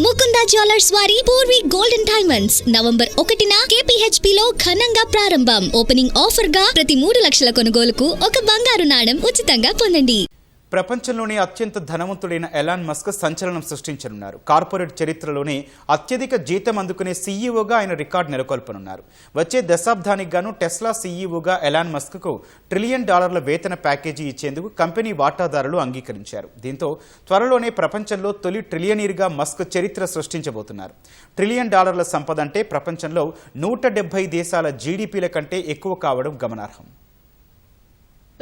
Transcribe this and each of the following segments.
Mukunda jewellers వారి Purvi golden diamonds. November ఒకటిన కేపీహెచ్పి లో ఘనంగా ప్రారంభం. ఓపెనింగ్ ఆఫర్గా ప్రతి మూడు లక్షల కొనుగోలుకు ఒక బంగారు నాణం ఉచితంగా పొందండి. ప్రపంచంలోనే అత్యంత ధనవంతుడైన ఎలాన్ మస్క్ సంచలనం సృష్టించనున్నారు. కార్పొరేట్ చరిత్రలోనే అత్యధిక జీతం అందుకునే సీఈఓగా ఆయన రికార్డు నెలకొల్పనున్నారు. వచ్చే దశాబ్దానికి గాను టెస్లా సీఈఓగా ఎలాన్ మస్క్కు ట్రిలియన్ డాలర్ల వేతన ప్యాకేజీ ఇచ్చేందుకు కంపెనీ వాటాదారులు అంగీకరించారు. దీంతో త్వరలోనే ప్రపంచంలో తొలి ట్రిలియనీర్గా మస్క్ చరిత్ర సృష్టించబోతున్నారు. ట్రిలియన్ డాలర్ల సంపద అంటే ప్రపంచంలో నూట దేశాల జీడీపీల కంటే ఎక్కువ కావడం గమనార్హం.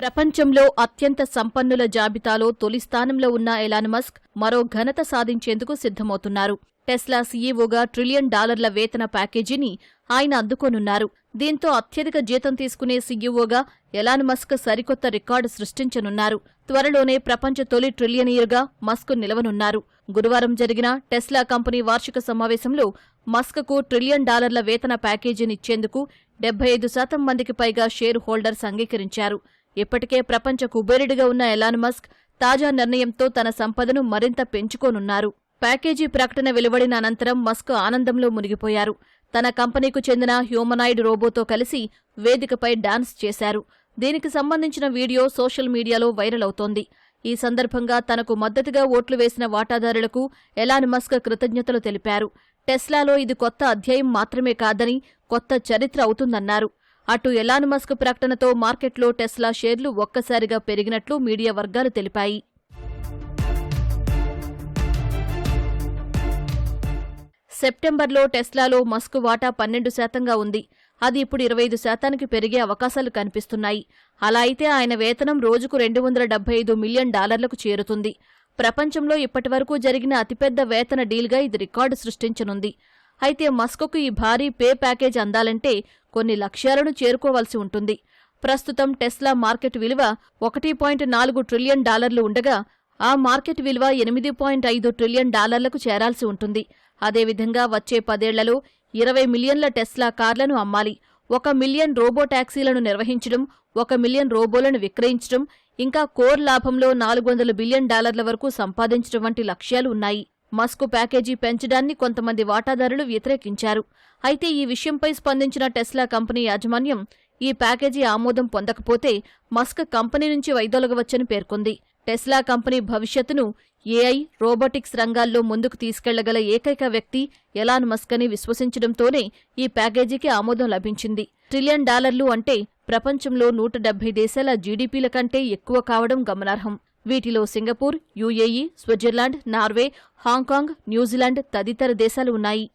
ప్రపంచంలో అత్యంత సంపన్నుల జాబితాలో తొలి స్థానంలో ఉన్న ఎలాన్ మస్క్ మరో ఘనత సాధించేందుకు సిద్ధమవుతున్నారు. టెస్లా సీఈఓగా ట్రిలియన్ డాలర్ల వేతన ప్యాకేజీని ఆయన అందుకోనున్నారు. దీంతో అత్యధిక జీతం తీసుకునే సీఈఓగా ఎలాన్ మస్క్ సరికొత్త రికార్డు సృష్టించనున్నారు. త్వరలోనే ప్రపంచ తొలి ట్రిలియనీర్గా మస్క్ నిలవనున్నారు. గురువారం జరిగిన టెస్లా కంపెనీ వార్షిక సమావేశంలో మస్క్కు ట్రిలియన్ డాలర్ల వేతన ప్యాకేజీనిచ్చేందుకు డెబ్బై ఐదు శాతం మందికి పైగా షేర్ హోల్డర్స్ అంగీకరించారు. ఇప్పటికే ప్రపంచ కుబేరుడిగా ఉన్న ఎలాన్ మస్క్ తాజా నిర్ణయంతో తన సంపదను మరింత పెంచుకోనున్నారు. ప్యాకేజీ ప్రకటన వెలువడిన అనంతరం మస్క్ ఆనందంలో మునిగిపోయారు. తన కంపెనీకు చెందిన హ్యూమనాయిడ్ రోబోతో కలిసి వేదికపై డాన్స్ చేశారు. దీనికి సంబంధించిన వీడియో సోషల్ మీడియాలో వైరల్ అవుతోంది. ఈ సందర్భంగా తనకు మద్దతుగా ఓట్లు వేసిన వాటాదారులకు ఎలాన్ మస్క్ కృతజ్ఞతలు తెలిపారు. టెస్లాలో ఇది కొత్త అధ్యాయం మాత్రమే కాదని కొత్త చరిత్ర అవుతుందన్నారు. అటు ఎలాన్ మస్క్ ప్రకటనతో మార్కెట్లో టెస్లా షేర్లు ఒక్కసారిగా పెరిగినట్లు మీడియా వర్గాలు తెలిపాయి. సెప్టెంబర్లో టెస్లాలో మస్క్ వాటా పన్నెండు శాతంగా ఉంది. అది ఇప్పుడు ఇరవై ఐదు శాతానికి పెరిగే అవకాశాలు కనిపిస్తున్నాయి. అలా అయితే ఆయన వేతనం రోజుకు రెండు వందల డెబ్బై ఐదు మిలియన్ డాలర్లకు చేరుతుంది. ప్రపంచంలో ఇప్పటివరకు జరిగిన అతిపెద్ద వేతన డీల్గా ఇది రికార్డు సృష్టించనుంది. అయితే మస్కోకు ఈ భారీ పే ప్యాకేజ్ అందాలంటే కొన్ని లక్ష్యాలను చేరుకోవాల్సి ఉంటుంది. ప్రస్తుతం టెస్లా మార్కెట్ విలువ ఒకటి పాయింట్ నాలుగు ట్రిలియన్ డాలర్లు ఉండగా ఆ మార్కెట్ విలువ ఎనిమిది పాయింట్ ఐదు ట్రిలియన్ డాలర్లకు చేరాల్సి ఉంటుంది. అదేవిధంగా వచ్చే పదేళ్ళలో ఇరవై మిలియన్ల టెస్లా కార్లను అమ్మాలి. ఒక మిలియన్ రోబో టాక్సీలను నిర్వహించడం ఒక మిలియన్ రోబోలను విక్రయించడం ఇంకా కోర్ లాభంలో నాలుగు వందల బిలియన్ డాలర్ల వరకు సంపాదించడం వంటి లక్ష్యాలు ఉన్నాయి. మస్క్ ప్యాకేజీ పెంచడాన్ని కొంతమంది వాటాదారులు వ్యతిరేకించారు. అయితే ఈ విషయంపై స్పందించిన టెస్లా కంపెనీ యాజమాన్యం ఈ ప్యాకేజీ ఆమోదం పొందకపోతే మస్క్ కంపెనీ నుంచి వైదొలగవచ్చని పేర్కొంది. టెస్లా కంపెనీ భవిష్యత్తును ఏఐ రోబోటిక్స్ రంగాల్లో ముందుకు తీసుకెళ్ళగల ఏకైక వ్యక్తి ఎలాన్ మస్క్ అని విశ్వసించడంతోనే ఈ ప్యాకేజీకి ఆమోదం లభించింది. ట్రిలియన్ డాలర్లు అంటే ప్రపంచంలో నూట డెబ్బై దేశాల జీడీపీల కంటే ఎక్కువ కావడం గమనార్హం. వీటిలో Singapore UAE Switzerland Norway Hong Kong New Zealand తదితర దేశాలు ఉన్నాయి.